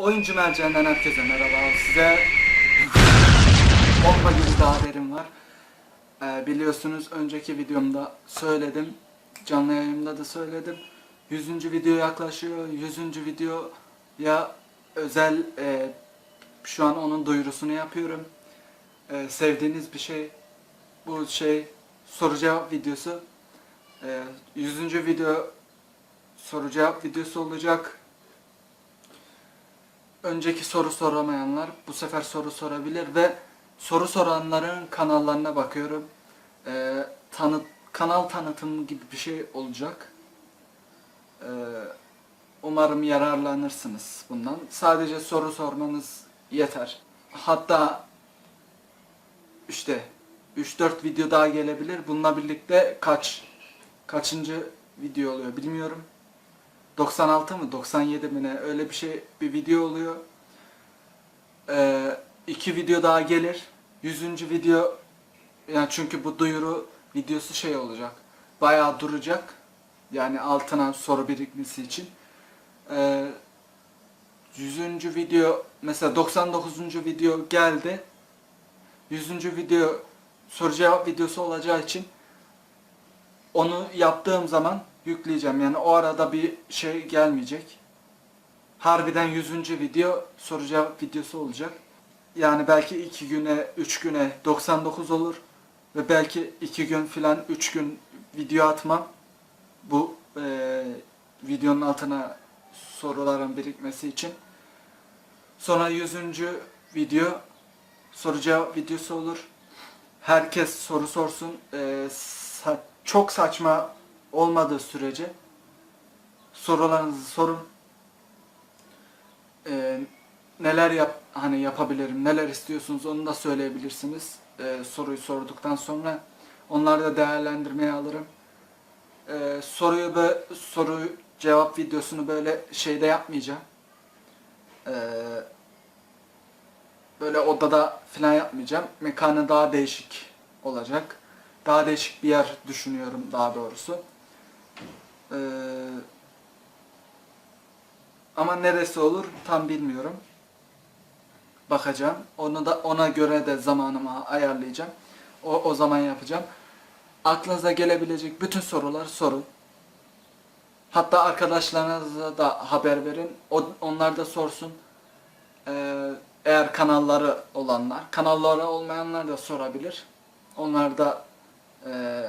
Oyuncu merceğinden herkese merhaba. Size bomba gibi bir haberim var. Ee, biliyorsunuz önceki videomda söyledim. Canlı yayında da söyledim. 100. video yaklaşıyor. 100. videoya özel e, şu an onun duyurusunu yapıyorum. Ee, sevdiğiniz bir şey bu şey soru cevap videosu. Ee, 100. video soru cevap videosu olacak. Önceki soru soramayanlar bu sefer soru sorabilir ve soru soranların kanallarına bakıyorum. Ee, tanıt kanal tanıtımı gibi bir şey olacak. Ee, umarım yararlanırsınız bundan. Sadece soru sormanız yeter. Hatta işte 3-4 video daha gelebilir. Bununla birlikte kaç kaçıncı video oluyor bilmiyorum. 96 mı 97 mi ne öyle bir şey bir video oluyor. Ee, iki video daha gelir. 100. video yani çünkü bu duyuru videosu şey olacak. Bayağı duracak. Yani altına soru birikmesi için. Ee, 100. video mesela 99. video geldi. 100. video soru cevap videosu olacağı için onu yaptığım zaman yükleyeceğim. Yani o arada bir şey gelmeyecek. Harbiden 100. video soru cevap videosu olacak. Yani belki 2 güne, 3 güne 99 olur. Ve belki 2 gün filan 3 gün video atmam. Bu eee, videonun altına soruların birikmesi için. Sonra 100. video soru cevap videosu olur. Herkes soru sorsun. Eee, sa- çok saçma olmadığı sürece sorularınızı sorun. Ee, neler yap hani yapabilirim, neler istiyorsunuz onu da söyleyebilirsiniz. Ee, soruyu sorduktan sonra onları da değerlendirmeye alırım. Ee, soruyu ve soru cevap videosunu böyle şeyde yapmayacağım. Ee, böyle odada falan yapmayacağım. Mekanı daha değişik olacak. Daha değişik bir yer düşünüyorum daha doğrusu. Ee, ama neresi olur tam bilmiyorum. Bakacağım. Onu da ona göre de zamanımı ayarlayacağım. O, o zaman yapacağım. Aklınıza gelebilecek bütün sorular sorun. Hatta arkadaşlarınıza da haber verin. O, onlar da sorsun. Ee, eğer kanalları olanlar, kanalları olmayanlar da sorabilir. Onlar da e,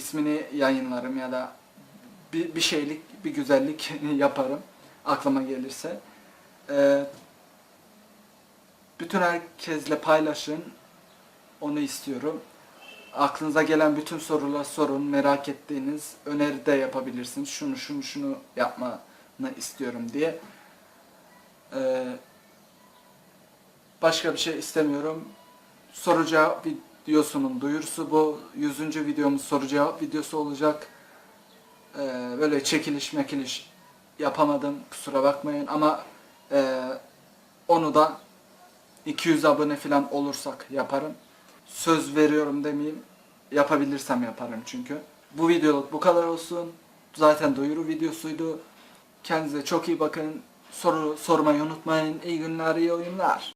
ismini yayınlarım ya da bir, bir şeylik, bir güzellik yaparım aklıma gelirse. Ee, bütün herkesle paylaşın. Onu istiyorum. Aklınıza gelen bütün sorular sorun, merak ettiğiniz öneri de yapabilirsiniz. Şunu şunu şunu yapmanı istiyorum diye. Ee, başka bir şey istemiyorum. Soru cevap videosunun duyurusu bu. 100. videomuz soru cevap videosu olacak. Ee, böyle çekiliş mekiliş yapamadım kusura bakmayın ama e, onu da 200 abone falan olursak yaparım. Söz veriyorum demeyeyim. Yapabilirsem yaparım çünkü. Bu videoluk bu kadar olsun. Zaten duyuru videosuydu. Kendinize çok iyi bakın. Soru sormayı unutmayın. İyi günler, iyi oyunlar.